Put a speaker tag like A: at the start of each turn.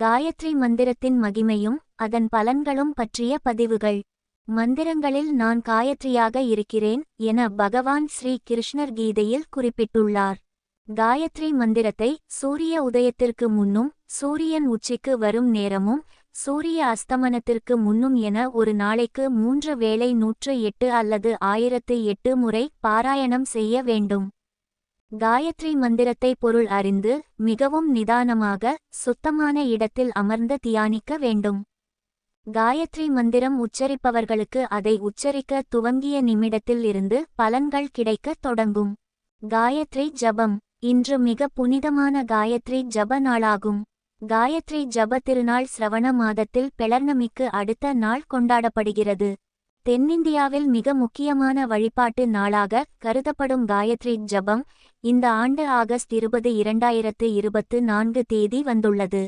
A: காயத்ரி மந்திரத்தின் மகிமையும் அதன் பலன்களும் பற்றிய பதிவுகள். மந்திரங்களில் நான் காயத்ரியாக இருக்கிறேன் என பகவான் ஸ்ரீ கிருஷ்ணர் கீதையில் குறிப்பிட்டுள்ளார். காயத்ரி மந்திரத்தை சூரிய உதயத்திற்கு முன்னும் சூரியன் உச்சிக்கு வரும் நேரமும் சூரிய அஸ்தமனத்திற்கு முன்னும் என ஒரு நாளைக்கு மூன்று வேளை நூற்று எட்டு அல்லது ஆயிரத்து எட்டு முறை பாராயணம் செய்ய வேண்டும். காயத்ரி மந்திரத்தை பொருள் அறிந்து மிகவும் நிதானமாக சுத்தமான இடத்தில் அமர்ந்து தியானிக்க வேண்டும். காயத்ரி மந்திரம் உச்சரிப்பவர்களுக்கு அதை உச்சரிக்க துவங்கிய நிமிடத்தில் இருந்து பலன்கள் கிடைக்கத் தொடங்கும். காயத்ரி ஜபம் இன்று மிக புனிதமான காயத்ரி ஜப நாளாகும். காயத்ரி ஜப திருநாள் சிரவண மாதத்தில் பெளர்ணமிக்கு அடுத்த நாள் கொண்டாடப்படுகிறது. தென்னிந்தியாவில் மிக முக்கியமான வழிபாட்டு நாளாக கருதப்படும் காயத்ரி ஜபம் இந்த ஆண்டு ஆகஸ்ட் இருபது இரண்டாயிரத்து இருபத்து நான்கு தேதி வந்துள்ளது.